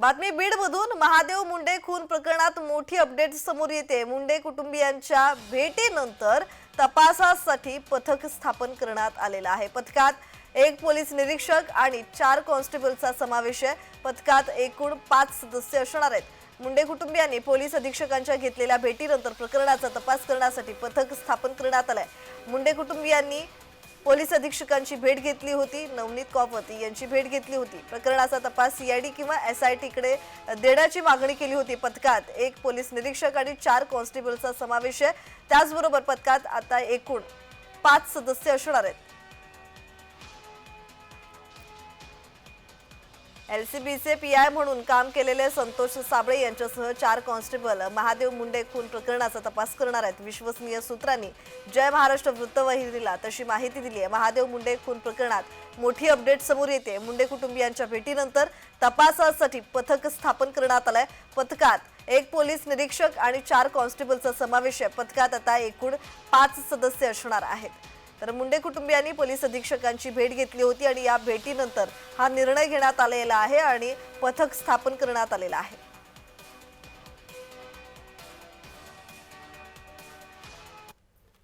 बातमी बीडमधून महादेव मुंडे खून प्रकरणात मोठी अपडेट समोर येते. मुंडे कुटुंबियांच्या भेटीनंतर तपासासाठी पथक स्थापन करण्यात आलेलं आहे. पथकात एक पोलीस निरीक्षक आणि चार कॉन्स्टेबलचा समावेश आहे. पथकात एकूण पाच सदस्य असणार आहेत. मुंडे कुटुंबियांनी पोलीस अधीक्षकांच्या घेतलेल्या भेटीनंतर प्रकरणाचा तपास करण्यासाठी पथक स्थापन करण्यात आलंय. मुंडे कुटुंबियांनी पोलीस अधीक्षकांची भेट घेतली होती. नवनीत कॉपवती यांची भेट घेतली होती. प्रकरणाचा तपास सीआयडी किंवा एस आय टीकडे देण्याची मागणी केली होती. पथकात एक पोलीस निरीक्षक आणि चार कॉन्स्टेबलचा समावेश आहे. त्याचबरोबर पथकात आता एकूण पाच सदस्य असणार आहेत. एलसीबीचे पीआय म्हणून काम केलेले संतोष साबळे यांच्यासह चार कॉन्स्टेबल महादेव मुंडे खून प्रकरणाचा तपास करणार आहेत. विश्वसनीय सूत्रांनी जय महाराष्ट्र वृत्तवाहिनीला तशी माहिती दिली आहे. महादेव मुंडे खून प्रकरणात मोठी अपडेट समोर येते. मुंडे कुटुंबियांच्या भेटीनंतर तपासासाठी पथक स्थापन करण्यात आलंय. पथकात एक पोलीस निरीक्षक आणि चार कॉन्स्टेबलचा समावेश आहे. पथकात आता एकूण पाच सदस्य असणार आहेत. तर मुंडे कुटुंबियांनी पोलीस अधीक्षकांची भेट घेतली होती आणि या भेटीनंतर हा निर्णय घेण्यात आलेला आहे आणि पथक स्थापन करण्यात आलेला आहे.